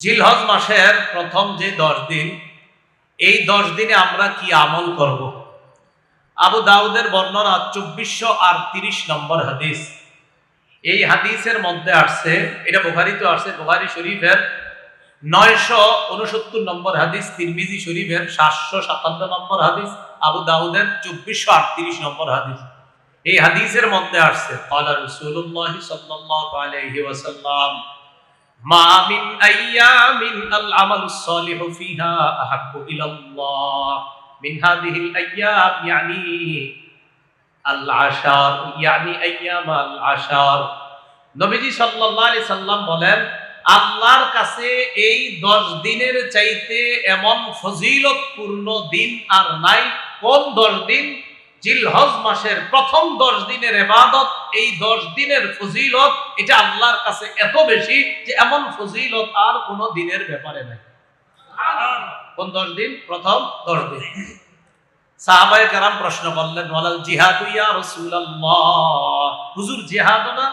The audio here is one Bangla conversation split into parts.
জিলহজ মাসের প্রথম যে দশ দিন, এই দশ দিনে আমরা কি আমল করব? আবু দাউদের বর্ণনা চব্বিশশো আর তিরিশ নম্বর হাদিস। এই হাদিসের মধ্যে আসছে, এটা বোখারিতে আসছে, বোখারি শরীফের নয়শো ঊনসত্তর নম্বর হাদিস, তিরমিজি শরীফের সাতশো সাতান্ন নম্বর হাদিস, আবু দাউদের চব্বিশশো আটত্রিশ নম্বর হাদিস। এই হাদিসের মধ্যে আসছে আল্লাহ রসুল্লাহ সাল্লাহ আলহি বলেন, আল্লাহর কাছে এই দশ দিনের চাইতে এমন ফজিলতপূর্ণ দিন আর নাই। কোন দশ দিন? জিলহজ মাসের প্রথম দশ দিনের এবাদত এই দশ দিনের ফজিলত এটা আল্লাহর কাছে এত বেশি যে এমন ফজিলত আর কোনো দিনের ব্যাপারে নাই কোন দশ দিন প্রথম দশ দিন সাহাবায়ে কারাম প্রশ্ন করলেন ওয়ালাল জিহাদু ইয়া রাসূলুল্লাহ হুজুর জিহাদ না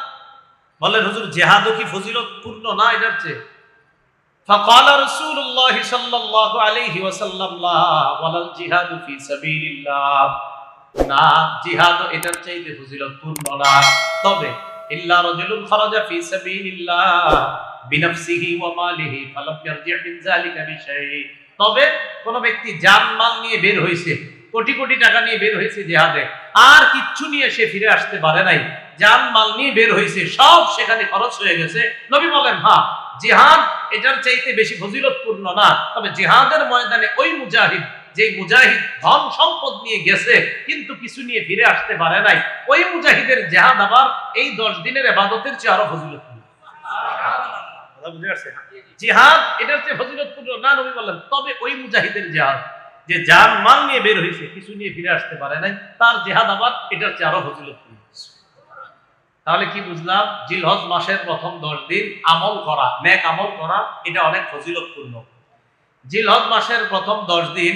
বলেন হুজুর জিহাদও কি ফজিলতপূর্ণ না এটার চেয়ে فقال رسول الله صلى الله عليه وسلم لا ولا الجهاد في سبيل الله না, জিহাদ এটার চাইতে ফজিলতপূর্ণ না। তবে, ইল্লা রাজুলুন ফি সাবিলিল্লাহ, বিনফসিহি ওয়া মালিহি, ফালাম মিন যালিকা তবে, কোন ব্যক্তি জান মাল নিয়ে বের হয়েছে, কোটি কোটি টাকা নিয়ে বের হয়েছে জিহাদে, আর কিচ্ছু নিয়ে সে ফিরে আসতে পারে নাই। জান মাল নিয়ে বের হয়েছে, সব সেখানে খরচ হয়ে গেছে। নবী বলেন হ্যাঁ জিহাদ এটার চাইতে বেশি ফজিলতপূর্ণ না। তবে জিহাদের ময়দানে ওই মুজাহিদ যে মুজাহিদ ধন সম্পদ নিয়ে গেছে কিন্তু কিছু নিয়ে ফিরে আসতে পারে নাই ওই মুজাহিদের জেহাদ আবার এই দশ দিনের এবাদতের চেয়ে আরও ফজিলতপূর্ণ। কথা জিহাদ এটার চেয়ে ফজিলতপূর্ণ না নবী বললেন তবে ওই মুজাহিদের জেহাদ যে যার মাল নিয়ে বের হয়েছে কিছু নিয়ে ফিরে আসতে পারে নাই তার জেহাদ আবার এটার চেয়ে আরও ফজিলতপূর্ণ। তাহলে কি বুঝলাম? জিলহজ মাসের প্রথম দশ দিন আমল করা নেক আমল করা এটা অনেক ফজিলতপূর্ণ। জিলহজ মাসের প্রথম দশ দিন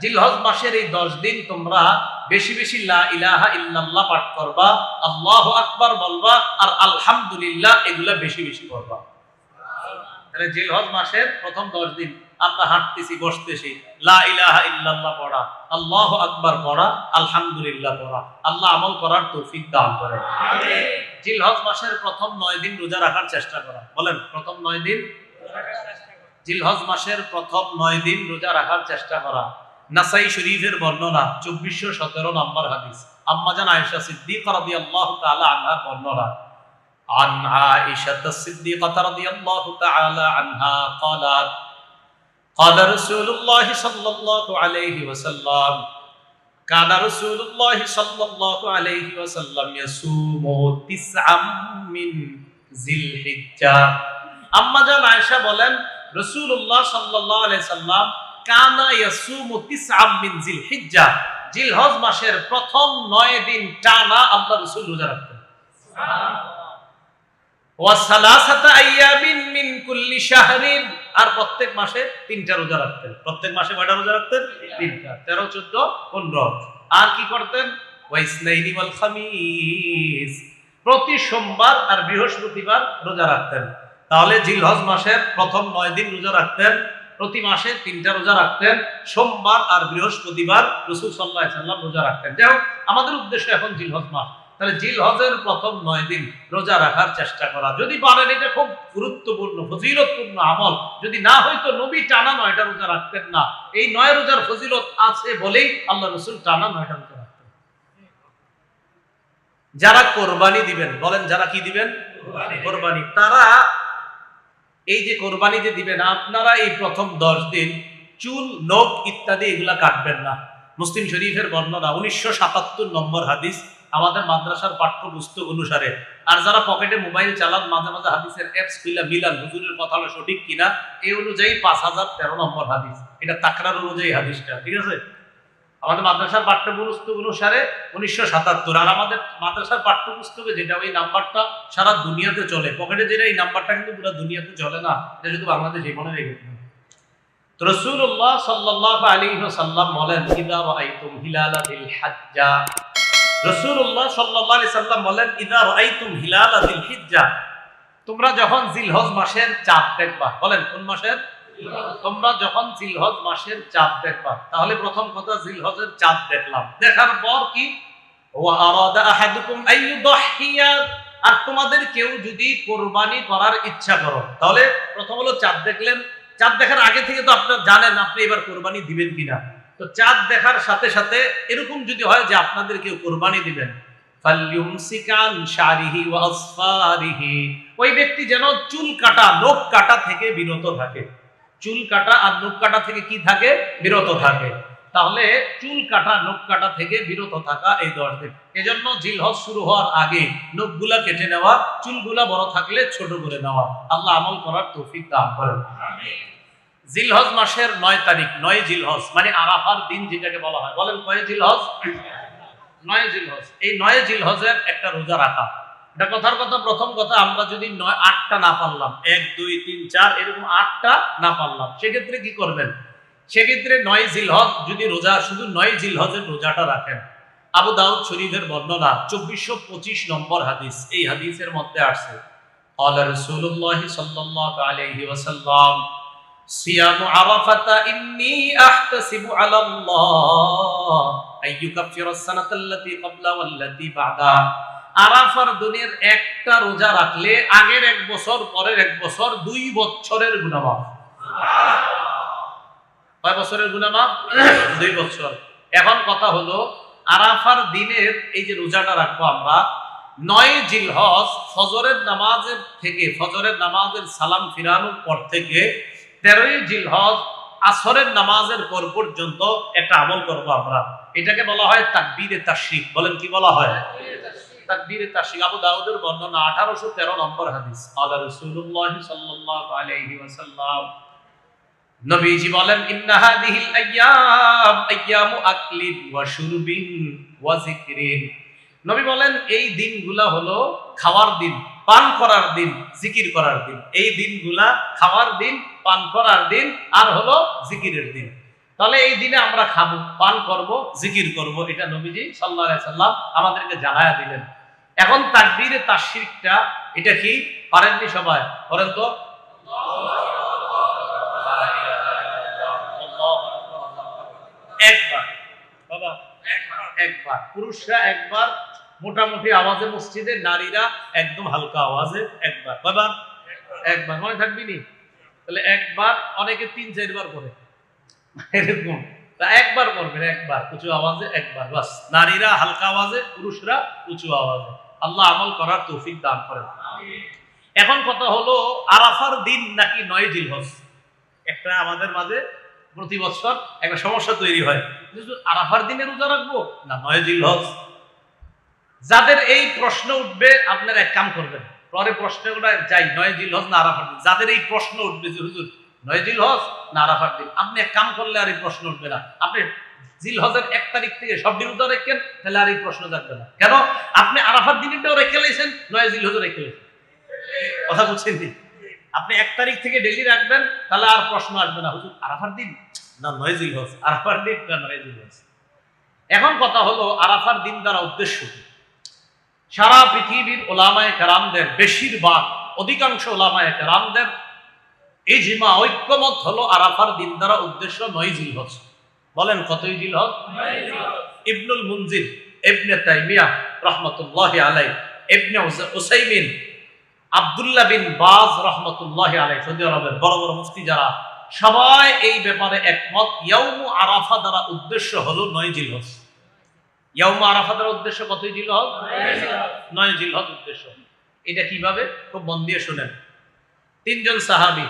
জিলহজ মাসের এই দশ দিন তোমরা বেশি বেশি লা ইলাহা ইল্লাল্লাহ পাঠ করবা আল্লাহু আকবার বলবা আর আলহামদুলিল্লাহ এগুলা বেশি বেশি করবা। তাহলে জিলহজ মাসের প্রথম দশ দিন আমরা হাঁটতেছি বসতেছি লা ইলাহা ইল্লাল্লাহ পড়া আল্লাহু আকবার পড়া আলহামদুলিল্লাহ পড়া আল্লাহ আমল করার তৌফিক দান করেন জিলহজ মাসের প্রথম নয় দিন রোজা রাখার চেষ্টা করা। বলেন প্রথম নয় দিন? জিলহজ মাসের প্রথম নয় দিন রোজা রাখার চেষ্টা করা। নাসাই শরীফের বর্ণনা চব্বিশশো সতেরো নম্বর হাদিস আম্মাজান আয়েশা সিদ্দিক রাদি আল্লাহ তাআলা আনহার বর্ণনা عن عائشة الصديقة رضي الله تعالى عنها قالت قال رسول الله صلى الله عليه وسلم كان رسول الله صلى الله عليه وسلم يصوم تسعا من ذي الحجة আম্মা জান আয়েশা বলেন রাসূলুল্লাহ সাল্লাল্লাহু আলাইহি সাল্লাম কানা ইয়াসুমু তিসআম মিন মাসের প্রথম 9 দিন টানা রাসূল রোজা রাখতেন। ওয়া সালাসাতা আইয়ামিন মিন কুল্লি শাহরিন। আর প্রত্যেক মাসে তিনটা রোজা রাখতেন। প্রত্যেক মাসে কয়টা রোজা রাখতেন? তিনটা। 13 14 15 আর কি করতেন? ওয়া ওয়াল খামিস। প্রতি সোমবার আর বৃহস্পতিবার রোজা রাখতেন। তাহলে জিলহজ মাসের প্রথম নয় দিন রোজা রাখতেন। প্রতি মাসে তিনটা রোজা রাখতেন, সোমবার আর বৃহস্পতিবার রসুল সাল্লাহ সাল্লাম রোজা রাখতেন। যাই হোক, আমাদের উদ্দেশ্য এখন জিলহজ মাস। তাহলে জিলহজের প্রথম নয় দিন রোজা রাখার চেষ্টা করা। যদি পারেন, এটা খুব গুরুত্বপূর্ণ, ফজিলতপূর্ণ আমল। যদি না হয়তো নবী টানা নয়টা রোজা রাখতেন না। এই নয় রোজার ফজিলত আছে বলেই আল্লাহ রসুল টানা নয়টা রোজা রাখতেন। যারা কোরবানি দিবেন, বলেন যারা কি দিবেন? কোরবানি। তারা এই যে কোরবানি যে দিবেন, আপনারা এই প্রথম দশ দিন চুল, নখ ইত্যাদি এগুলা কাটবেন না। মুসলিম শরীফের বর্ণনা, উনিশশো সাতাত্তর নম্বর হাদিস, আমাদের মাদ্রাসার পাঠ্যপুস্তক অনুসারে। আর যারা পকেটে মোবাইল চালান, মাঝে মাঝে হাদিসের অ্যাপস খুলে মিলান, হুজুরের কথা হলো সঠিক কিনা, এই অনুযায়ী পাঁচ হাজার তেরো নম্বর হাদিস। এটা তাকরার অনুযায়ী হাদিসটা, ঠিক আছে? আমাদের মাদ্রাসার পাঠ্যপুস্তক অনুসারে উনিশশো সাতাত্তর। আর আমাদের মাদ্রাসার পাঠ্যপুস্তকে যেটা ওই নাম্বারটা সারা দুনিয়াতে চলে। পকেটে যেটা এই নাম্বারটা কিন্তু পুরো দুনিয়াতে চলে না। এটা শুধু বাংলাদেশে মনে রেখে। তো রাসূলুল্লাহ সাল্লাল্লাহু আলাইহি ওয়াসাল্লাম বলেন, ইদা রাআইতুম হিলালা দিল হাজ্জা। রাসূলুল্লাহ সাল্লাল্লাহু আলাইহি সাল্লাম বলেন, ইদা রাআইতুম হিলালা দিল হিজ্জা। তোমরা যখন জিলহজ মাসের চাঁদ দেখবা, বলেন কোন মাসের? তোমরা যখন জিলহজ মাসের চাঁদ দেখবা, তাহলে প্রথম কথা জিলহজের চাঁদ দেখলাম। দেখার পর কি? আর তোমাদের কেউ যদি কোরবানি করার ইচ্ছা করো, তাহলে প্রথম হলো চাঁদ দেখলেন। চাঁদ দেখার আগে থেকে তো আপনারা জানেন আপনি এবার কোরবানি দিবেন কিনা। তো চাঁদ দেখার সাথে সাথে এরকম যদি হয় যে আপনাদের কেউ কোরবানি দিবেন। ওই ব্যক্তি যেন চুল কাটা, লোক কাটা থেকে বিরত থাকে। চুল কাটা আর নখ কাটা থেকে কি থাকে? বিরত থাকে। তাহলে চুল কাটা নখ কাটা থেকে বিরত থাকা এই দশ দিন। এজন্য জিলহজ শুরু হওয়ার আগে নখগুলা কেটে নেওয়া চুলগুলা বড় থাকলে ছোট করে নেওয়া। আল্লাহ আমল করার তৌফিক দান করেন। জিলহজ মাসের নয় তারিখ নয় জিলহজ মানে আরাফার দিন যেটাকে বলা হয়। বলেন কয় জিলহজ? নয় জিলহজ। এই নয় জিলহজের একটা রোজা রাখা। এটা কথার কথা প্রথম কথা আমরা যদি নয় আটটা না পারলাম এক দুই তিন চার এরকম আটটা না পারলাম সেক্ষেত্রে কি করবেন সেক্ষেত্রে নয় জিলহজ যদি রোজা শুধু নয় জিলহজের রোজাটা রাখেন আবু দাউদ শরীফের বর্ণনা চব্বিশশো পঁচিশ নম্বর হাদিস এই হাদিসের মধ্যে আসছে قال رسول الله صلى الله عليه وسلم صيام عرفة إني أحتسب على الله أن يكفر السنة التي قبل والتي بعدها আরাফার দিনের একটা রোজা রাখলে আগের এক বছর, পরের এক বছর দুই বছরের গুণামাফ কয় বছরের গুণামাফ দুই বছর। এখন কথা হলো, আরাফার দিনের এই যে রোজাটা রাখব আমরা, নয় জিলহজ, ফজরের নামাজের থেকে, ফজরের নামাজের সালাম ফিরানোর পর থেকে তেরোই জিলহজ, আসরের নামাজের পর পর্যন্ত একটা আমল করব আমরা। এটাকে বলা হয় তাকবীরে তাশরিক। বলেন কি বলা হয়? তাকবীরে তাশরিক, আবু দাউদের বর্ণনা 1813 নম্বর হাদিস। আলাইহি ওয়াসাল্লাম, নবীজি বলেন ওয়া শুরবিন ওয়া নবী বলেন, এই দিনগুলা হলো খাওয়ার দিন, পান করার দিন জিকির করার দিন। এই দিনগুলা খাওয়ার দিন, পান করার দিন, আর হলো জিকিরের দিন। তাহলে এই দিনে আমরা খাব, পান করব, জিকির করব, এটা নবীজি আলাইহি সাল্লাম আমাদেরকে জানায়া দিলেন। এখন তাকবীরে তাশরিকটা, এটা কি? পারেননি সবাই? করেন তো। একবার। বাবা, একবার। পুরুষরা একবার, মোটামুটি আওয়াজে মসজিদে, নারীরা একদম হালকা আওয়াজে একবার। বাবা একবার। মনে থাকবি নি? তাহলে একবার, অনেকে তিন চারবার করে। এরকম। একবার একবার উঁচু আওয়াজে একবার বাস। নারীরা হালকা আওয়াজে পুরুষরা উঁচু আওয়াজে। আল্লাহ আমল করার তৌফিক দান করেন। এখন কথা হলো আরাফার দিন নাকি নয় জিলহজ? একটা আমাদের মাঝে প্রতি বছর একটা সমস্যা তৈরি হয়। আরাফার দিনে রোজা রাখব না নয় জিলহজ? যাদের এই প্রশ্ন উঠবে আপনারা এক কাম করবেন। পরে প্রশ্নগুলো যাই নয় জিলহজ না আরাফার দিন? যাদের এই প্রশ্ন উঠবে যে হুজুর নয় জিলহজ না আরাফার দিন? আপনি এক কাম করলে আর এই প্রশ্ন উঠবে না। আপনি জিলহজের এক তারিখ থেকে সব দিন উদয় রেখেন তাহলে আর এই প্রশ্ন থাকবে না। কেন? আপনি আরাফার দিনটাও রেখে লেছেন নয় জিলহজও রেখে লেছেন কথা বলছেন কি? আপনি এক তারিখ থেকে ডেলি রাখবেন তাহলে আর প্রশ্ন আসবে না। হুজুর আরাফার দিন? না নয় জিলহজ আরাফার দিন না নয় জিলহজ এখন কথা হলো আরাফার দিন দ্বারা উদ্দেশ্য? সারা পৃথিবীর ওলামায় কেরামদের বেশিরভাগ অধিকাংশ ওলামায় কেরামদের ইজমা ঐক্যমত হলো আরাফার দিন দ্বারা উদ্দেশ্য নয় জিলহজ। বলেন, কতই জিল জিলহজ? ইবনুল মুনজির, ইবনে তাইমিয়া রহমতুল্লাহ আলাই ইবনে উস- উসাইমিন, আব্দুল্লাহ বিন বাজ রহমতুল্লাহ আলাই সৌদি আরবের বড় বড় মুফতি যারা, সবাই এই ব্যাপারে একমত, ইয়াউমু আরাফা দ্বারা উদ্দেশ্য হলো নয় জিলহজ। ইয়াউমু আরাফা দ্বারা উদ্দেশ্য কতই জিল জিলহজ? নয় জিলহজ উদ্দেশ্য। এটা কীভাবে? খুব মন দিয়ে শুনেন। তিনজন সাহাবী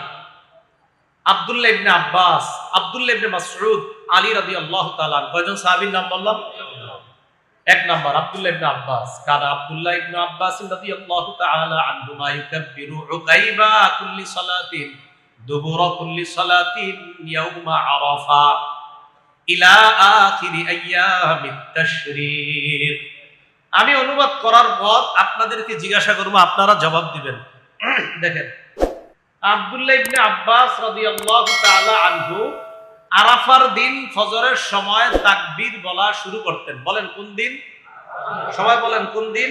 আব্দুল্লাহ ইবনে আব্বাস, আব্দুল্লাহ ইবনে মাসউদ, আলী রাদিয়াল্লাহু তাআলা কয়জন সাহাবীর নাম বললাম? এক নাম্বার, আব্দুল্লাহ ইবনে আব্বাস। কার আব্দুল্লাহ ইবনে আব্বাস রাদিয়াল্লাহু তাআলা আনহুমা ইউকাব্বিরু উকাইবা কুল্লি সালাতিন, দুবুরা কুল্লি সালাতিন ইয়াউমা আরাফা ইলা আখিরি আইয়ামিত তাশরীক। আমি অনুবাদ করার পর আপনাদেরকে জিজ্ঞাসা করব, আপনারা জবাব দিবেন। দেখেন আব্দুল্লাহ ইবনে আব্বাস রাদিয়াল্লাহু তাআলা আনহু আরাফার দিন ফজরের সময় তাকবীর বলা শুরু করতেন। বলেন কোন দিন? সবাই বলেন কোন দিন?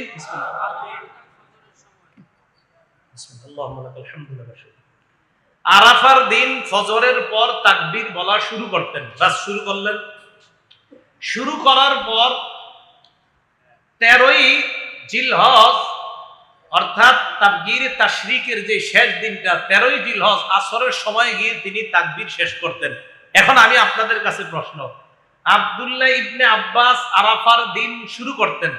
আরাফার দিন ফজরের পর তাকবীর বলা শুরু করতেন। বাস, শুরু করলেন। শুরু করার পর তেরোই জিলহজ অর্থাৎ তাকবীর তাশরিকের যে শেষ দিনটা, তেরোই জিলহজ আসরের সময় গিয়ে তিনি তাকবীর শেষ করতেন। এখন আমি আপনাদের কাছে প্রশ্ন। আব্দুল্লাহ ইবনে আব্বাস আরাফার দিন শুরু করতেন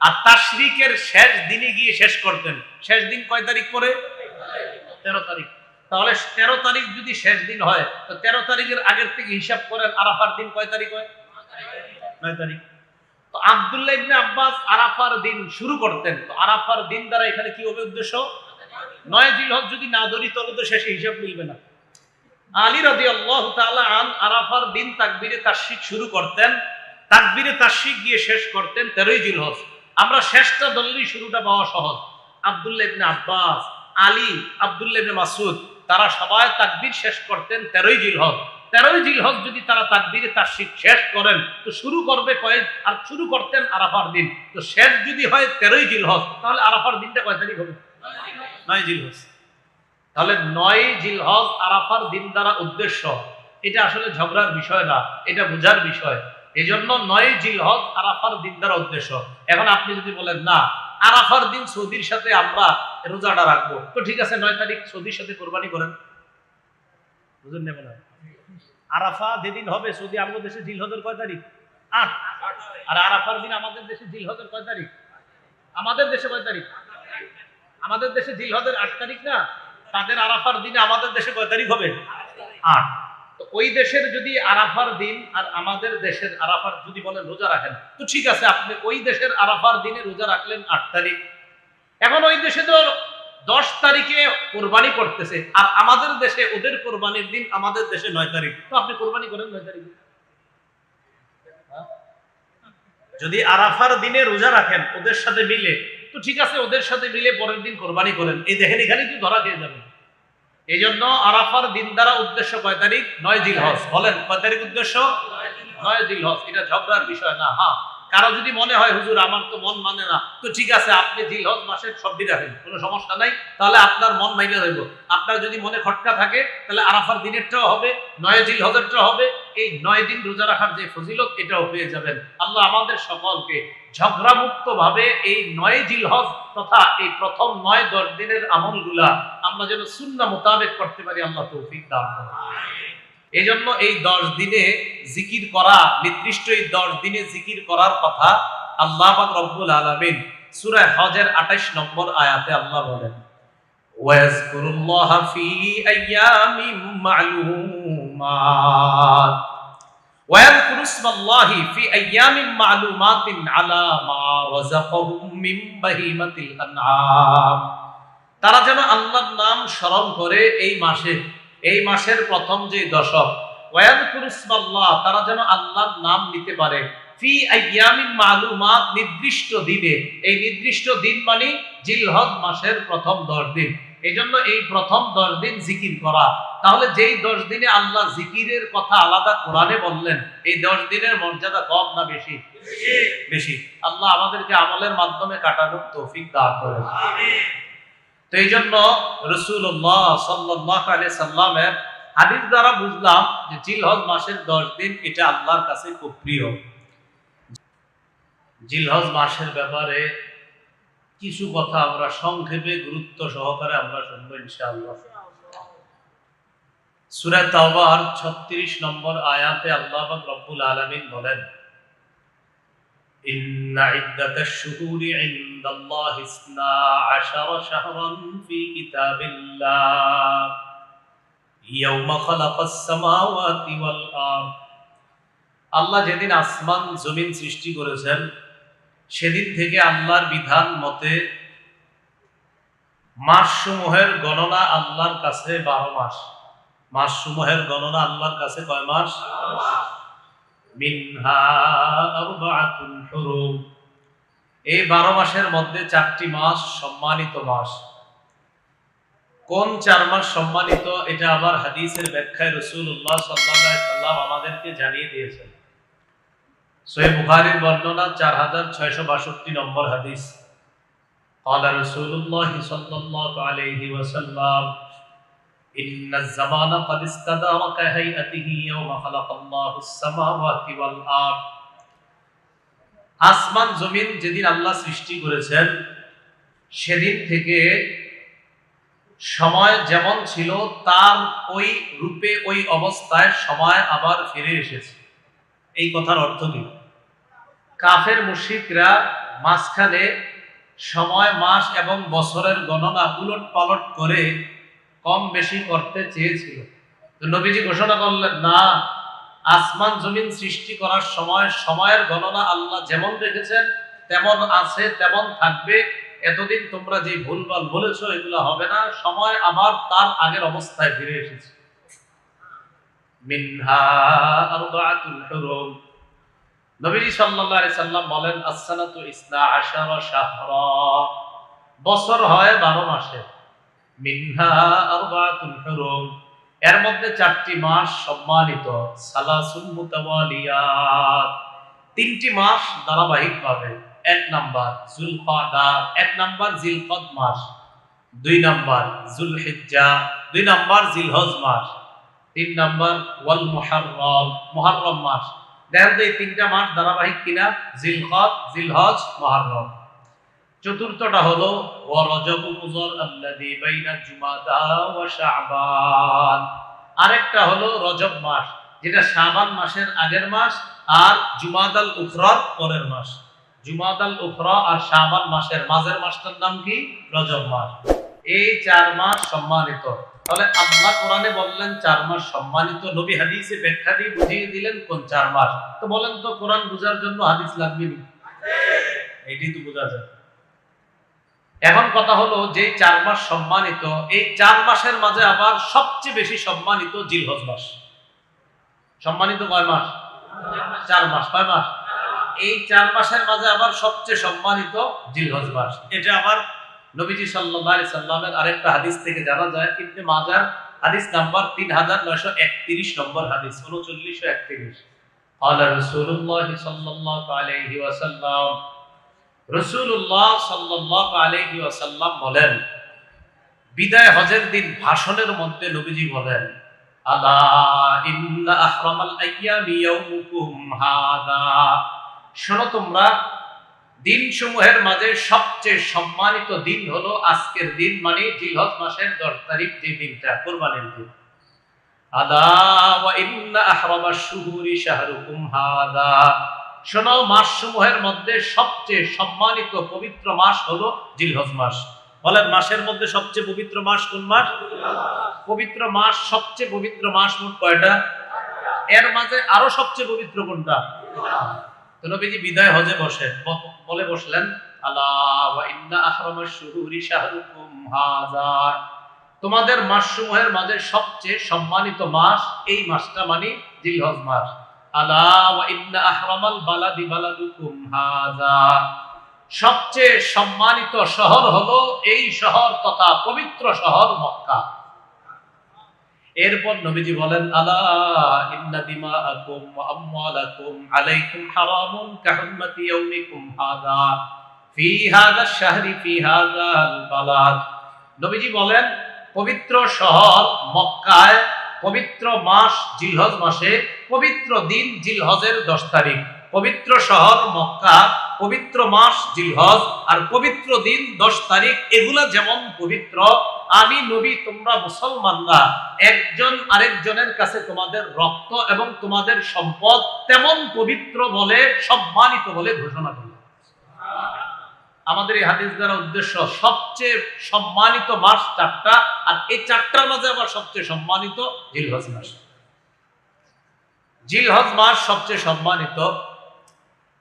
আর তাশরিকের শেষ দিনে গিয়ে শেষ করতেন। শেষ দিন কয় তারিখ পরে? তেরো তারিখ। তাহলে তেরো তারিখ যদি শেষ দিন হয়, তো তেরো তারিখের আগের থেকে হিসাব করেন আরাফার দিন কয় তারিখ হয়? নয় তারিখ। তো আব্দুল্লাহ ইবনে আব্বাস আরাফার দিন শুরু করতেন। তো আরাফার দিন দ্বারা এখানে কি হবে উদ্দেশ্য? নয় যদি না ধরি তবে তো শেষে হিসাব মিলবে না। আলী আল্লাহ আন আরাফার দিন তাকবিরে তাশরিক শুরু করতেন। তাকবিরে তাশরিক গিয়ে শেষ করতেন তেরোই জিলহজ। আমরা শেষটা ধরলেই শুরুটা পাওয়া সহজ। আব্দুল্লাহ ইবনে আব্বাস, আলী, আব্দুল্লাহ ইবনে মাসুদ তারা সবাই তাকবির শেষ করতেন তেরোই জিলহজ। তেরোই জিলহজ যদি তারা তাকবিরে তাশরিক শেষ করেন তো শুরু করবে কয়েক আর শুরু করতেন আরাফার দিন। তো শেষ যদি হয় তেরোই জিলহজ তাহলে আরাফার দিনটা কয় তারিখ হবে? নয় জিলহজ তাহলে নয় জিলহজ আরাফার দিন দ্বারা উদ্দেশ্য। এটা আসলে ঝগড়ার বিষয় না এটা বোঝার বিষয়। এই জন্য নয় জিলহজ আরাফার দিন দ্বারা উদ্দেশ্য। এখন আপনি যদি বলেন না আরাফার দিন সৌদির সাথে আমরা রোজাটা রাখব। তো ঠিক আছে নয় তারিখ সৌদির সাথে কোরবানি করেন। বুঝলেন না। বলেন আরাফা যেদিন হবে সৌদি আমাদের দেশে জিলহজের কয় তারিখ? আট। আর আরাফার দিন আমাদের দেশে জিলহজের কয় তারিখ? আমাদের দেশে কয় তারিখ? আমাদের দেশে জিল জিলহজের আট তারিখ না? তাদের আরাফার দিনে আমাদের দেশে কয় তারিখ হবে? আট। তো ওই দেশের যদি আরাফার দিন আর আমাদের দেশের আরাফার যদি বলেন রোজা রাখেন, তো ঠিক আছে, আপনি ওই দেশের আরাফার দিনে রোজা রাখলেন আট তারিখ। এখন ওই দেশে তো দশ তারিখে কোরবানি করতেছে আর আমাদের দেশে ওদের কোরবানির দিন আমাদের দেশে নয় তারিখ। তো আপনি কোরবানি করেন নয় তারিখে? যদি আরাফার দিনে রোজা রাখেন, ওদের সাথে মিলে, তো ঠিক আছে, ওদের সাথে মিলে পরের দিন কোরবানি করেন। এই দেখেন, এখানে কি ধরা দিয়ে যাবে। এই জন্য আরাফার দিন দ্বারা উদ্দেশ্য কয় তারিখ? নয় জিল হজ বলেন, কয় তারিখ উদ্দেশ্য? নয় জিল হজ এটা ঝগড়ার বিষয় না হ্যাঁ। কারও যদি মনে হয়, হুজুর, আমার তো মন মানে না। তো ঠিক আছে, আপনি জিল হজ মাসের সবজি রাখেন, কোনো সমস্যা নাই। তাহলে আপনার মন মাইনে রইব। আপনার যদি মনে খটকা থাকে, তাহলে আরাফার দিনেরটাও হবে, নয় জিল হজেরটাও হবে। এই নয় দিন রোজা রাখার যে ফজিলত, এটাও পেয়ে যাবেন। আল্লাহ আমাদের সকলকে ঝগড়ামুক্ত ভাবে এই নয় জিল হজ তথা এই প্রথম নয় দশ দিনের আমলগুলা আমরা যেন শূন্য মোতাবেক করতে পারি, আল্লাহ তৌফিক দান এই জন্য এই দশ দিনে জিকির করা, নির্দিষ্ট এই দশ দিনে জিকির করার কথা আল্লাহ রব্বুল আলমিন সুরায় হজের আঠাইশ নম্বর আয়াতে আল্লাহ বলেন তারা যেন আল্লাহর নাম স্মরণ করে এই মাসে এই মাসের প্রথম যে দশক ওয়ায়াদকুর তারা যেন আল্লাহর নাম নিতে পারে। ফি আইয়ামিন মালুমাত নির্দিষ্ট দিনে। এই নির্দিষ্ট দিন মানে জিলহজ মাসের প্রথম দশ দিন। এই জন্য এই প্রথম দশ দিন জিকির করা। তাহলে যেই দশ দিনে আল্লাহ জিকিরের কথা আলাদা কোরআনে বললেন এই দশ দিনের মর্যাদা কম না বেশি? বেশি। আল্লাহ আমাদেরকে আমলের মাধ্যমে কাটানোর তৌফিক দান করেন। তো এই জন্য রসুল্লাহ সাল্লাহ সাল্লামের হাদিস দ্বারা বুঝলাম যে জিলহজ মাসের দশ দিন এটা আল্লাহর কাছে খুব প্রিয়। জিলহজ মাসের ব্যাপারে কিছু কথা আমরা সংক্ষেপে গুরুত্ব সহকারে আমরা শুনব ইনশাআল্লাহ। তাওবার 36 নম্বর আয়াতে আল্লাহ রব্বুল আলামিন বলেন عند الله اثنا عشر شهرا في كتاب الله يوم خلق السماوات والأرض আল্লাহ যেদিন আসমান জমিন সৃষ্টি করেছেন সেদিন থেকে আল্লাহর বিধান মতে মাসসমূহের গণনা আল্লাহর কাছে বারো মাস মাসসমূহের গণনা আল্লাহর কাছে কয় মাস মিনহা আরবাআতুন হুরুম এই বারো মাসের মধ্যে চারটি মাস সম্মানিত মাস কোন চার মাস সম্মানিত এটা আবার হাদিসের ব্যাখ্যায় রসুল্লাহ সাল্লাম আমাদেরকে জানিয়ে দিয়েছেন সোহেব বুখারির বর্ণনা চার হাজার ছয়শো বাষট্টি নম্বর হাদিস قال رسول الله صلى الله عليه وسلم إن الزمان قد استدار كهيئته يوم خلق الله السماوات والأرض আসমান জমিন যেদিন আল্লাহ সৃষ্টি করেছেন, সেদিন থেকে সময় যেমন ছিল, তার ওই রূপে, ওই অবস্থায় সময় আবার ফিরে এসেছে। এই কথার অর্থ কি? কাফের মুশিকরা মাঝখানে সময়, মাস এবং বছরের গণনা উলট পালট করে কম বেশি করতে চেয়েছিল। নবীজি ঘোষণা করলেন, না আসমান জমিন সৃষ্টি করার সময়, সময়ের গণনা আল্লাহ যেমন রেখেছেন, তেমন আছে, তেমন থাকবে। এতদিন তোমরা যে ভুলভাল বলেছ, এগুলো হবে না। সময় আবার তার আগের অবস্থায় ফিরে এসেছে। বছর হয় 12 মাসে। মিনহা হুরুম। এর মধ্যে চারটি মাস সম্মানিত। সালাসুল মুতাওয়ালিয়াত। তিনটি মাস ধারাবাহিকভাবে। এক নাম্বার জুলকাদা এক নাম্বার জিলকদ মাস। দুই নাম্বার জুলহিজ্জা, দুই নাম্বার জিলহজ মাস। তিন নাম্বার ওয়াল মুহাররম মুহাররম মাস। দেখেন এই তিনটা মাস ধারাবাহিক কিনা? জিলকদ, জিলহজ, মুহাররম। চতুর্থটা হলো আরেকটা হলো রজব মাস যেটা শাবান মাসের আগের মাস আর জুমাদাল উখরার পরের মাস। জুমাদাল উখরা আর শাবান মাসের মাঝের মাসটার নাম কি? রজব মাস। এই চার মাস সম্মানিত। তাহলে আল্লাহ কোরআনে বললেন চার মাস সম্মানিত। নবী হাদিসে ব্যাখ্যা দিয়ে বুঝিয়ে দিলেন কোন চার মাস। তো বলেন তো কোরআন বোঝার জন্য হাদিস লাগবে নি? এটাই তো বোঝা যায়। এখন কথা হলো যে চার মাস সম্মানিত এই চার মাসের মাঝে আবার সবচেয়ে বেশি সম্মানিত জিলহজ মাস সম্মানিত কয় মাস চার মাস কয় মাস এই চার মাসের মাঝে আবার সবচেয়ে সম্মানিত জিলহজ মাস এটা আবার নবীজি সাল্লাল্লাহু আলাইহি সাল্লামের আরেকটা হাদিস থেকে জানা যায় ইবনে মাজার হাদিস নাম্বার 3931 নম্বর হাদিস 3931 قال رسول الله صلى الله عليه وسلم রসুল্লাহ সাল্লাহ আলহি ওয়াসাল্লাম বলেন, বিদায় হজের দিন ভাষণের মধ্যে নবীজি বলেন শোনো তোমরা দিন সমূহের মাঝে সবচেয়ে সম্মানিত দিন হলো আজকের দিন মানে জিলহজ মাসের 10 তারিখ, যে দিনটা, কুরবানির দিন। আলা ওয়া ইন্না আহরামাশ শুহুরি শাহরুকুম হাদা? শোনো মাস সমূহের মধ্যে সবচেয়ে সম্মানিত পবিত্র মাস হলো জিলহজ মাস। বলেন, মাসের মধ্যে সবচেয়ে পবিত্র মাস কোন মাস? পবিত্র মাস, সবচেয়ে পবিত্র মাস মোট কয়টা? এর মাঝে আরও সবচেয়ে পবিত্র কোনটা? তো নবীজি বিদায় হজে বসে বলে বসলেন, আলা ওয়া ইন্না আহরামাশ শুহুরি শাহরুকুম হাযা তোমাদের মাস সমূহের মাঝে সবচেয়ে সম্মানিত মাস এই মাসটা মানে জিলহজ মাস। সবচেয়ে সম্মানিত শহর হলো এই শহর তথা পবিত্র শহর মক্কা। এরপর নবীজি বলেন, আলা ইন্না দিমাআকুম ওয়া আমওয়ালাকুম আলাইকুম হারামুন কাহুরমাতি ইয়াউমিকুম ফি শাহরি, ফি হাযাল বালাদ। নবীজি বলেন, পবিত্র শহর মক্কায় পবিত্র মাস জিলহজ মাসে পবিত্র দিন জিলহজের দশ তারিখ। পবিত্র শহর মক্কা, পবিত্র মাস জিলহজ, আর পবিত্র দিন দশ তারিখ, এগুলা যেমন পবিত্র, আমি নবী, তোমরা মুসলমানরা, একজন আরেকজনের কাছে তোমাদের রক্ত এবং তোমাদের সম্পদ তেমন পবিত্র বলে, সম্মানিত বলে ঘোষণা করল আমাদের এই হাদিস দ্বারা উদ্দেশ্য, সবচেয়ে সম্মানিত মাস চারটা, আর এই চারটার মাঝে আবার সবচেয়ে সম্মানিত জিলহজ মাস। জিলহজ মাস সবচেয়ে সম্মানিত।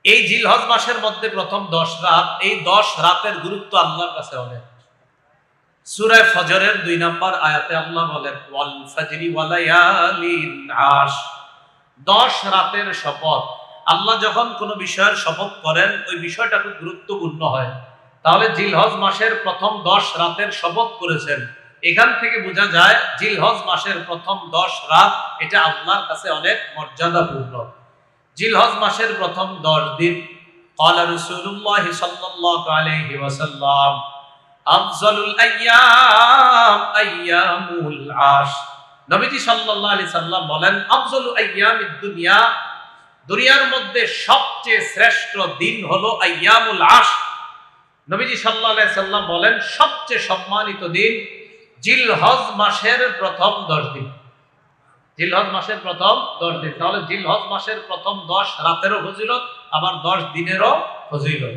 এই জিলহজ মাসের মধ্যে প্রথম দশ রাত, এই দশ রাতের গুরুত্ব আল্লাহর কাছে অনেক। সুরায় ফজরের দুই নম্বর আয়াতে আল্লাহ বলেন, ওয়াল ফাজরি আশ। দশ রাতের শপথ। আল্লাহ যখন কোনো বিষয়ের শপথ করেন, ওই বিষয়টা খুব গুরুত্বপূর্ণ হয়। তাহলে জিলহজ মাসের প্রথম দশ রাতের শপথ করেছেন। এখান থেকে বোঝা যায় জিলহজ মাসের প্রথম দশ রাত এটা আল্লাহর কাছে অনেক মর্যাদাপূর্ণ জিলহজ মাসের প্রথম দশ দিন قال رسول الله صلى الله عليه وسلم أفضل الأيام أيام العشر নবীজি সাল্লাল্লাহু আলাইহি সাল্লাম বলেন আফজল আইয়ামিদ দুনিয়া দুনিয়ার মধ্যে সবচেয়ে শ্রেষ্ঠ দিন হলো আইয়ামুল আশ নবীজি সাল্লাল্লাহু আলাইহি সাল্লাম বলেন সবচেয়ে সম্মানিত দিন জিলহজ মাসের প্রথম 10 দিন। জিলহজ মাসের প্রথম 10 দিন। তাহলে জিলহজ মাসের প্রথম 10 রাতেরও ফজিলত, আবার 10 দিনেরও ফজিলত।